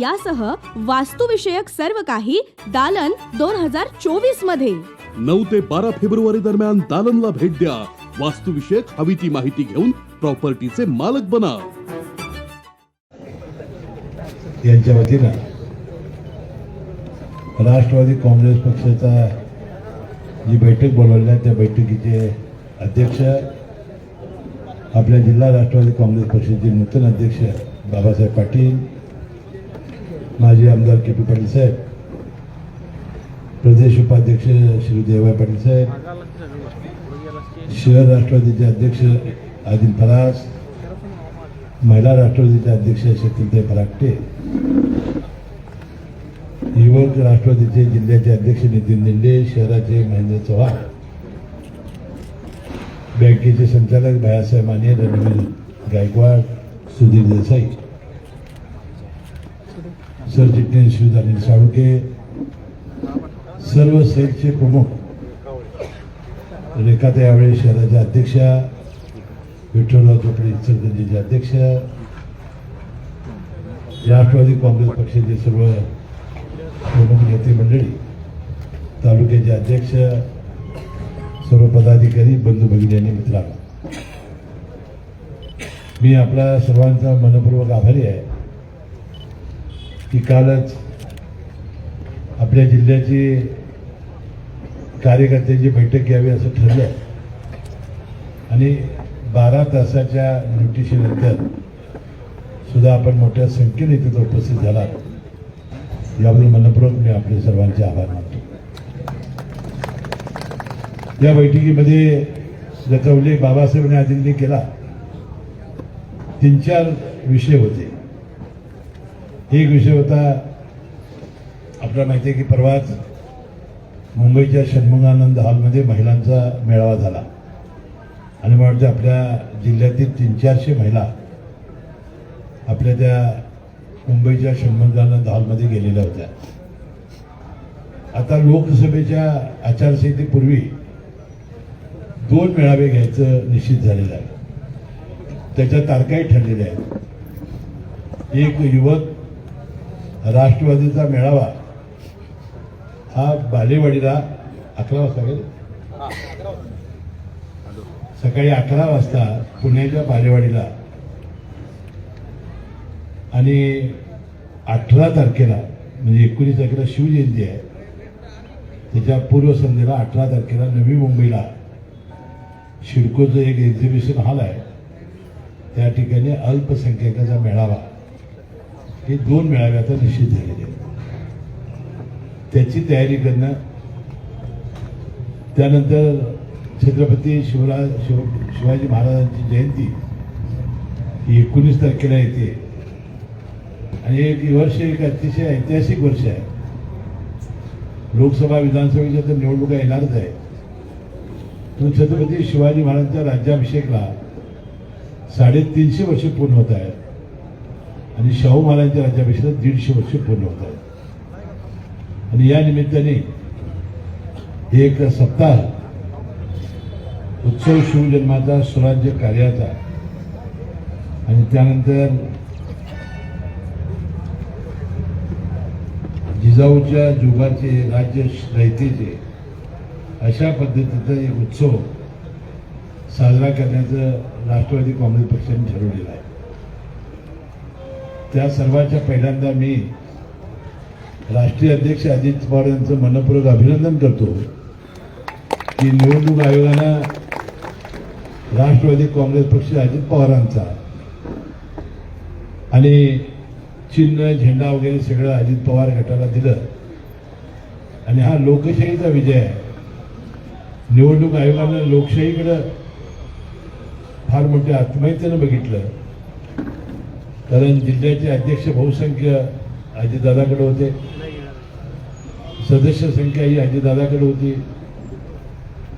यासह वास्तुविषयक सर्व काही दालन दोन हजार चोवीसमध्ये. नऊ ते बारा फेब्रुवारी दरम्यान दालनला भेट द्या. वास्तुविषयक हवी ती माहिती घेऊन प्रॉपर्टीचे मालक बना. यांच्या वतीनं राष्ट्रवादी काँग्रेस पक्षाचा जी बैठक बोलवली आहे त्या बैठकीचे अध्यक्ष आपल्या जिल्हा राष्ट्रवादी काँग्रेस पक्षाचे नूतन अध्यक्ष बाबासाहेब पाटील माजी आमदार के पी पाटील साहेब प्रदेश उपाध्यक्ष श्री देवाय पाटील साहेब शहर राष्ट्रवादीचे अध्यक्ष आदिल फरास महिला राष्ट्रवादीचे अध्यक्ष शकीलताई फराकटे युवक राष्ट्रवादीचे जिल्ह्याचे अध्यक्ष नितीन दिंडे शहराचे महेंद्र चव्हाण बँकेचे संचालक बाळासाहेब माने रणवीर गायकवाड सुधीर देसाई. सरचिटणीस श्री अनिल साळुके सर्व सेलचे प्रमुख रेखाताई यावेळी शहराच्या अध्यक्षा विठ्ठलराव चोपडे इचलकरंजीचे अध्यक्ष राष्ट्रवादी काँग्रेस पक्षाचे सर्व प्रमुख नेते मंडळी तालुक्याचे अध्यक्ष सर्व पदाधिकारी बंधू भगिनी आणि मित्रांनो. मी आपला सर्वांचा मनपूर्वक आभारी आहे. की कालच आपल्या जिल्ह्याची कार्यकर्त्यांची बैठक घ्यावी असं ठरलं आणि बारा तासाच्या नोटिशीनंतर सुद्धा आपण मोठ्या संख्येने तिथं उपस्थित झाला याबद्दल मनपूर्वक मी आपले सर्वांचे आभार मानतो. या बैठकीमध्ये ज्याचा उल्लेख बाबासाहेबांनी आदिलने केला. तीन चार विषय होते. एक विषय होता. आपल्याला माहिती आहे की परवाच मुंबईच्या षण्मुगानंद हॉलमध्ये महिलांचा मेळावा झाला. आणि मला वाटतं आपल्या जिल्ह्यातील तीन चारशे महिला आपल्या त्या मुंबईच्या षण्मुगानंद हॉलमध्ये गेलेल्या होत्या. आता लोकसभेच्या आचारसंहितेपूर्वी दोन मेळावे घ्यायचं निश्चित झालेलं आहे. त्याच्या तारखाही ठरलेल्या आहेत. एक युवक राष्ट्रवादीचा मेळावा हा बालेवाडीला अकरा वाजता गेले सकाळी अकरा वाजता पुण्याच्या बालेवाडीला. आणि अठरा तारखेला म्हणजे एकोणीस तारखेला शिवजयंती आहे. त्याच्या पूर्वसंध्येला अठरा तारखेला नवी मुंबईला शिडकोचं एक एक्झिबिशन हॉल आहे. त्या ठिकाणी अल्पसंख्याकाचा मेळावा. हे दोन मेळावे आता निश्चित झालेले आहेत. त्याची तयारी करणं त्यानंतर छत्रपती शिवराज शिव शिवाजी महाराजांची जयंती ही एकोणीस तारखेला येते. आणि एक वर्ष एक अतिशय ऐतिहासिक वर्ष आहे. लोकसभा विधानसभेच्या तर निवडणुका येणारच आहे पण छत्रपती शिवाजी महाराजांच्या राज्याभिषेकला साडेतीनशे वर्ष पूर्ण होत आहेत. आणि शाहू महाराजांच्या राज्याभिषेकाला दीडशे वर्ष पूर्ण होत आहेत. आणि या निमित्ताने एक सप्ताह उत्सव शिवजन्माचा स्वराज्य कार्याचा आणि त्यानंतर जिजाऊच्या जुगाचे राज्य रयतेचे अशा पद्धतीचा एक उत्सव साजरा करण्याचं राष्ट्रवादी काँग्रेस पक्षाने ठरवलेलं आहे. त्या सर्वांच्या पहिल्यांदा मी राष्ट्रीय अध्यक्ष अजित पवार यांचं मनपूर्वक अभिनंदन करतो की निवडणूक आयोगानं राष्ट्रवादी काँग्रेस पक्ष अजित पवारांचा आणि चिन्ह झेंडा वगैरे सगळं अजित पवार गटाला दिलं. आणि हा लोकशाहीचा विजय आहे. निवडणूक आयोगानं लोकशाहीकडं फार मोठ्या आत्महत्येनं बघितलं. कारण जिल्ह्याचे अध्यक्ष बहुसंख्य आजीदादाकडे होते. सदस्य संख्या ही आजीदादाकडे होती.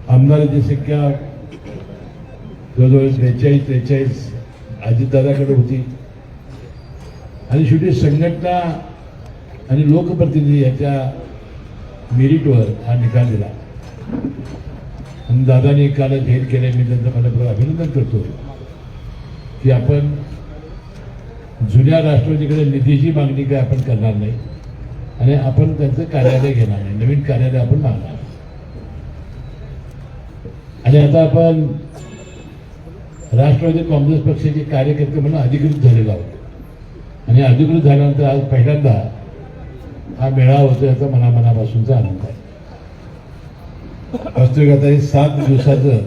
आमदारांची संख्या जवळजवळ त्रेचाळीस त्रेचाळीस अजितदादाकडे होती. आणि शेवटी संघटना आणि लोकप्रतिनिधी याच्या मेरिटवर हा निकाल दिला. आणि दादाने काल जाहीर केल्या मी त्यांचं मला अभिनंदन करतो की आपण जुन्या राष्ट्रवादीकडे निधीची मागणी काय आपण करणार नाही. आणि आपण त्यांचं कार्यालय घेणार नाही. नवीन कार्यालय आपण मागणार आणि आता आपण राष्ट्रवादी काँग्रेस पक्षाचे कार्यकर्ते म्हणून अधिकृत झालेलो आहोत. आणि अधिकृत झाल्यानंतर आज पहिल्यांदा हा मेळावा होतो याचा मनामनापासूनचा आनंद आहे. वास्तविक आता हे सात दिवसाचं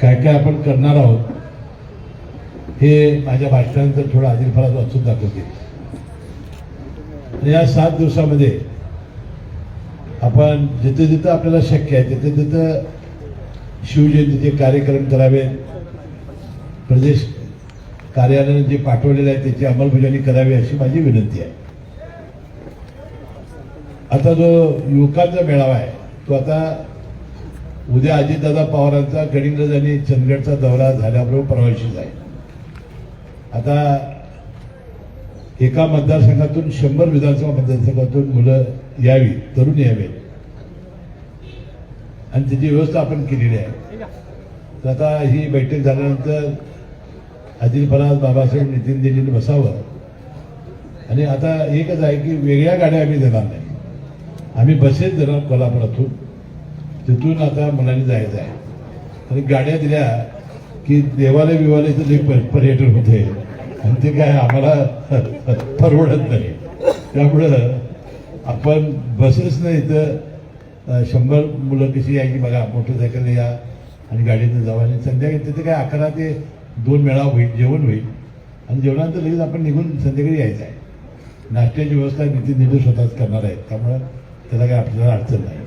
काय काय आपण करणार आहोत हे माझ्या भाषणानंतर थोडं आदिलफळात वाचून दाखवते. या सात दिवसामध्ये आपण जिथे जिथं आपल्याला शक्य आहे तिथे तिथं शिवजयंतीचे कार्यक्रम करावे प्रदेश कार्यालयाने जे पाठवलेले आहे त्याची अंमलबजावणी करावी अशी माझी विनंती आहे. आता जो युवकांचा मेळावा आहे तो आता उद्या अजितदादा पवारांचा गडिंग्रज आणि चंदगडचा दौरा झाल्याबरोबर परवाशी आहे आता एका मतदारसंघातून शंभर विधानसभा मतदारसंघातून मुलं यावी तरुण यावे. आणि त्याची व्यवस्था आपण केलेली आहे. तर आता ही बैठक झाल्यानंतर अजित फराज बाबासाहेब नितीन देवींनी बसावं. आणि आता एकच आहे की वेगळ्या गाड्या आम्ही देणार नाही. आम्ही बसेस देणार कोल्हापुरातून. तिथून आता मुलांनी जायचं आहे. आणि गाड्या दिल्या की देवालय विवालयचं जे पर्यटन होते ते काय आम्हाला परवडत नाही. त्यामुळं आपण बसेसनं इथं तर शंभर मुलं कशी यायची बघा मोटरसायकल या आणि गाडीनं जावं. आणि संध्याकाळी तिथे काय अकरा ते दोन वेळा होईल जेवण होईल. आणि जेवणानंतर लगेच आपण निघून संध्याकाळी यायचं आहे. नाश्त्याची व्यवस्था नितीन निधी स्वतःच करणार आहेत. त्यामुळं त्याला काय आपल्याला अडचण नाही.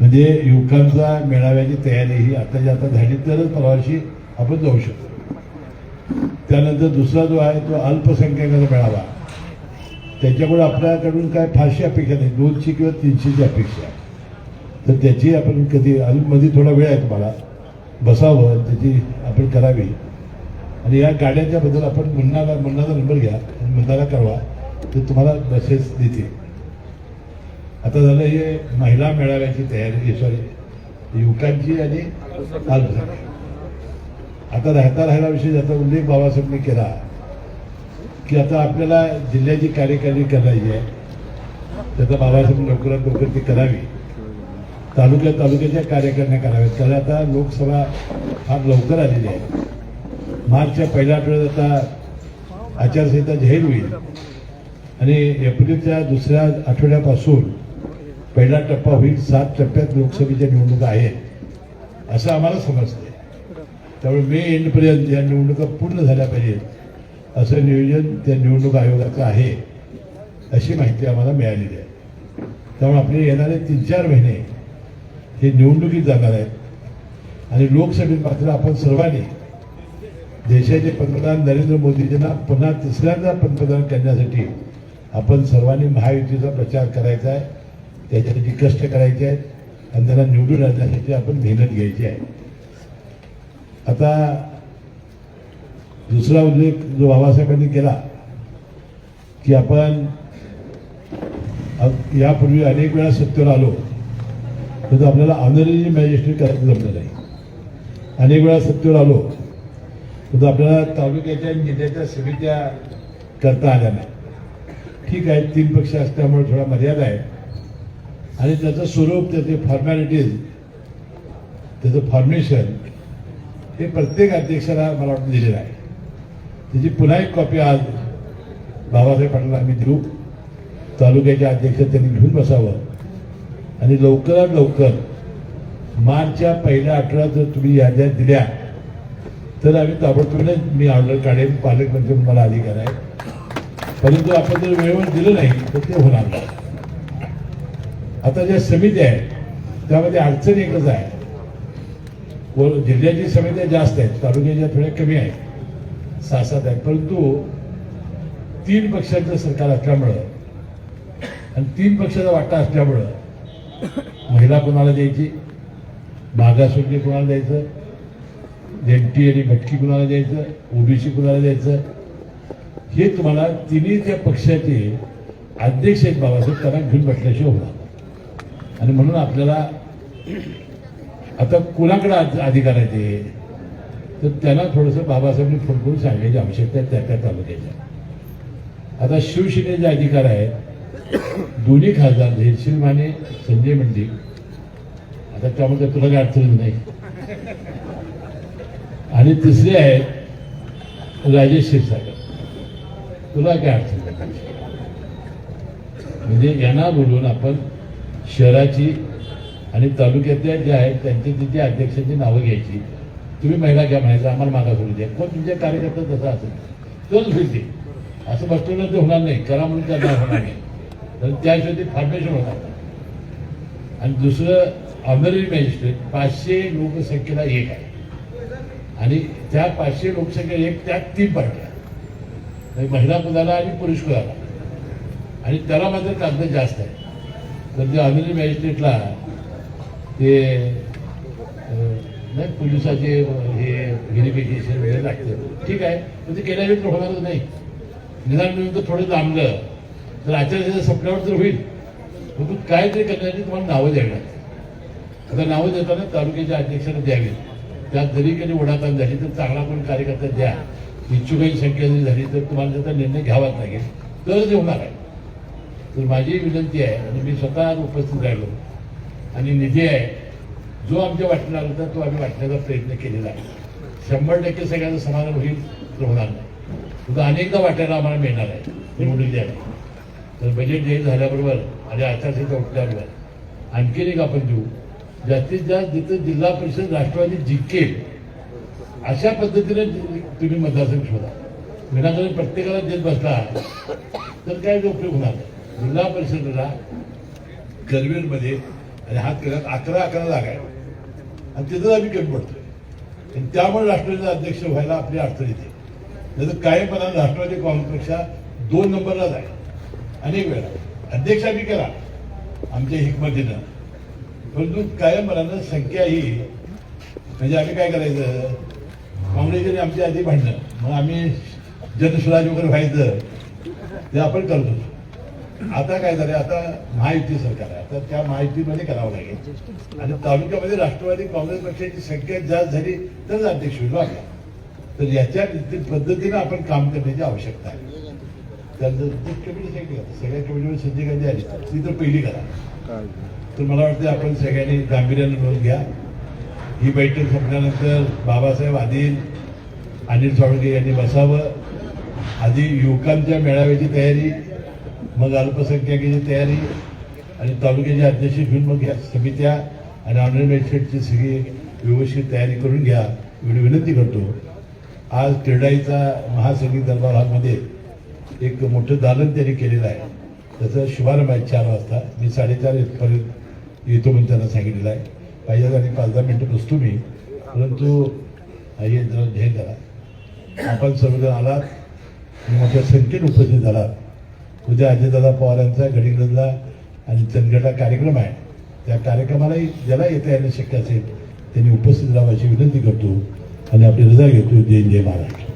म्हणजे युवकांचा मेळाव्याची तयारी ही आताच्या आता झाली तरच परवाशी आपण जाऊ शकतो. त्यानंतर दुसरा जो आहे तो अल्पसंख्याकाचा मेळावा. त्याच्यामुळे आपल्याकडून काय फारशी अपेक्षा नाही. दोनशे किंवा तीनशेची अपेक्षा आहे. तर त्याची आपण कधी मध्ये थोडा वेळ आहे तुम्हाला. बसावं त्याची आपण करावी. आणि या गाड्यांच्या बद्दल आपण मुन्नाला मुन्नाचा नंबर घ्या आणि मुन्नाला कळवा. तर तुम्हाला बसेस देतील आता झालं हे महिला मेळाव्याची तयारी सॉरी युवकांची आणि अल्पसंख्याक आता राहता राहिला विषय ज्याचा उल्लेख बाबासाहेबांनी केला. की आता आपल्याला जिल्ह्याची कार्यकारी करायची आहे. त्याचा बाबासाहेब लवकरात लवकर ती करावी. तालुक्या तालुक्याच्या कार्यकारिण्या कराव्यात. कारण आता लोकसभा फार लवकर आलेली आहे. मार्चच्या पहिल्या आठवड्यात आता आचारसंहिता जाहीर होईल. आणि एप्रिलच्या दुसऱ्या आठवड्यापासून पहिला टप्पा होईल. सात टप्प्यात लोकसभेच्या निवडणुका आहेत. असं आम्हाला समजतं त्यामुळे मे एंडपर्यंत या निवडणुका पूर्ण झाल्या पाहिजेत. असं नियोजन त्या निवडणूक आयोगाचं आहे अशी माहिती आम्हाला मिळालेली आहे. त्यामुळे आपले येणारे तीन चार महिने हे निवडणुकीत जाणार आहेत. आणि लोकसभेत मात्र आपण सर्वांनी देशाचे पंतप्रधान नरेंद्र मोदीजींना पुन्हा तिसऱ्यांदा पंतप्रधान करण्यासाठी आपण सर्वांनी महायुतीचा प्रचार करायचा आहे. त्याच्यासाठी कष्ट करायचे आहेत. आणि त्यांना निवडून आणण्यासाठी आपण मेहनत घ्यायची आहे. आता दुसरा उल्लेख जो बाबासाहेबांनी केला की आपण यापूर्वी अनेक वेळा सत्तेवर आलो तर आपल्याला ऑनरेरी मॅजिस्ट्रेट करायचं जमलं नाही. अनेक वेळा सत्तेवर आलो तर आपल्याला तालुक्याच्या जिल्ह्याच्या समित्या करता आल्या नाही. ठीक आहे तीन पक्ष असल्यामुळे थोडा मर्यादा आहे. आणि त्याचं स्वरूप त्याचे फॉर्मॅलिटीज त्याचं फॉर्मेशन हे प्रत्येक अध्यक्षाला मला वाटतं दिलेलं आहे. त्याची पुन्हा एक कॉपी आज बाबासाहेब पाटलांना आम्ही देऊ. तालुक्याच्या अध्यक्ष त्यांनी घेऊन बसावं. आणि लवकरात लवकर मार्चच्या पहिल्या आठवड्यात जर तुम्ही याद्या दिल्या तर आम्ही ताबडतोबीने मी ऑर्डर काढेन पालकमंत्री म्हणून मला अधिकार आहे. परंतु आपण जर वेळेवर दिलं नाही तर ते होणार नाही. आता ज्या समित्या आहेत त्यामध्ये अडचण एकच आहे. व जिल्ह्याची समित्या जास्त आहेत तालुक्याच्या थोड्या कमी आहेत. सहा सात आहेत. परंतु तीन पक्षांचं सरकार असल्यामुळं आणि तीन पक्षाचा वाटा असल्यामुळं महिला कोणाला द्यायची? मागासवर्गीय कोणाला द्यायचं? जेंटी आणि भटकी कुणाला द्यायचं? ओबीसी कुणाला द्यायचं? हे तुम्हाला तिन्ही त्या पक्षाचे अध्यक्ष आहेत बाबासाहेब त्यांना घेऊन बसल्याशिवाय होणार आणि म्हणून आपल्याला आता कुणाकडे अधिकार आहे ते? तर त्यांना थोडंसं बाबासाहेबांनी फोन करून सांगायची आवश्यकता त्या त्या तालुक्याच्या. आता शिवसेनेचे अधिकार आहेत दोन्ही खासदार धैर्शील माने संजय मंडिक आता त्यामध्ये तुला काय अडचण नाही? आणि तिसरे आहेत राजेश क्षीरसागर. तुला काय अडचण नाही? म्हणजे यांना बोलून आपण शहराची आणि तालुक्यातल्या ज्या आहेत त्यांच्या तिथे अध्यक्षांची नावं घ्यायची. तुम्ही महिला घ्या म्हणायचं आम्हाला मागासवरून द्या. कोण तुमच्या कार्यकर्ता तसा असेल तोच फिरते. असं बसवलं ते होणार नाही करा म्हणून त्यांना होणार नाही. तर त्याशिवाय ते फार्मेशन होणार. आणि दुसरं ऑनररी मॅजिस्ट्रेट पाचशे लोकसंख्येला एक आहे. आणि त्या पाचशे लोकसंख्या एक त्यात तीन पार्ट्या महिला पदाला आणि पुरुष पदाला आणि त्याला मात्र कागद जास्त आहे तर ते ऑनररी मॅजिस्ट्रेटला ते नाही पोलिसाचे हे व्हेरिफिकेशन वगैरे लागतं. ठीक आहे पण ते केल्या वेळी होणारच नाही. निदान मिळून तर थोडं लांबलं. तर आचारसंहिता संपल्यावर तर होईल. परंतु काय तरी करण्याची तुम्हाला नावं द्यावी लागतात आता नावं देताना तालुक्याच्या अध्यक्षांना द्यावी त्यात जरी कधी ओढाताण झाली तर चांगला कोण कार्यकर्ता द्या. इच्छुकांची संख्या जरी झाली तर तुम्हाला त्याचा निर्णय घ्यावाच लागेल. तरच होणार आहे. तर माझी विनंती आहे आणि मी स्वतः उपस्थित राहिलो. आणि निधी आहे. जो आमच्या वाटणार होता तो आम्ही वाटण्याचा प्रयत्न केलेला आहे. शंभर टक्के सगळ्यांचं समाधान होईल तर होणार नाही. तुझं अनेकदा वाटायला आम्हाला मिळणार आहे. निवडणूक द्यायला तर बजेट जाहीर झाल्याबरोबर आणि आचारसंहिता उठल्याबरोबर आणखीन एक आपण देऊ. जास्तीत जास्त जिथं जिल्हा परिषद राष्ट्रवादी जिंकेल अशा पद्धतीने तुम्ही मतदारसंघ शोधा. विनाकारण प्रत्येकाला देत बसला तर काय उपयोग होणार? नाही जिल्हा परिषदेला करवीरमध्ये आणि हात खेळात अकरा अकरा जागा आहे. आणि तिथं आम्ही कमी पडतोय. आणि त्यामुळे राष्ट्रवादीचा अध्यक्ष व्हायला आपली अडचण येते. नाही तर कायमपणा राष्ट्रवादी काँग्रेसपेक्षा दोन नंबरलाच आहे अनेक वेळा. अध्यक्ष आम्ही केला. आमच्या हिकमतीनं. परंतु कायमपणानं संख्या ही म्हणजे आम्ही काय करायचं? काँग्रेसने आमच्या आधी भांडणं. मग आम्ही जनस्वराज वगैरे व्हायचं ते आपण करतो आता काय झालं आता महायुती सरकार आहे. आता त्या महायुतीमध्ये करावं लागेल. आणि तालुक्यामध्ये राष्ट्रवादी काँग्रेस पक्षाची संख्या जास्त झाली तरच अध्यक्ष होईल आपला तर याच्या पद्धतीनं आपण काम करण्याची आवश्यकता आहे. त्यानंतर ती कमिटी सगळी. सगळ्या कमिटीवर संजय गांधी आली ती तर पहिली करा. तर मला वाटतं आपण सगळ्यांनी गांभीर्यानं नोंद घ्या. ही बैठक संपल्यानंतर बाबासाहेब आदिल अनिल साळुंके यांनी बसावं. आधी युवकांच्या मेळाव्याची तयारी मग अल्पसंख्याकाची तयारी आणि तालुक्याचे अध्यक्ष घेऊन मग या समित्या आणि ऑनलाईन मॅजिस्ट्रेटची सगळी व्यवस्थित तयारी करून घ्या. एवढी विनंती करतो. आज क्रीडाईचा महासंगीत दरबार हॉलमध्ये एक मोठं दालन त्यांनी केलेलं आहे. त्याचा शुभारंभ आहे चार वाजता. मी साडेचार पर्यंत येतो म्हणून त्यांना सांगितलेलं आहे. पाहिजे आणि पाच दहा मिनटं बसतो मी. परंतु हे जरा ध्येय करा. आपण सर्वजण आलात. मोठ्या संख्येने उपस्थित झालात. उद्या अजितदादा पवार यांचा आणि चंदगडला कार्यक्रम आहे. त्या कार्यक्रमालाही ज्याला येता येणं शक्य असेल त्यांनी उपस्थित राहावयाची विनंती करतो आणि आपली रजा घेतो. जय जय महाराष्ट्र.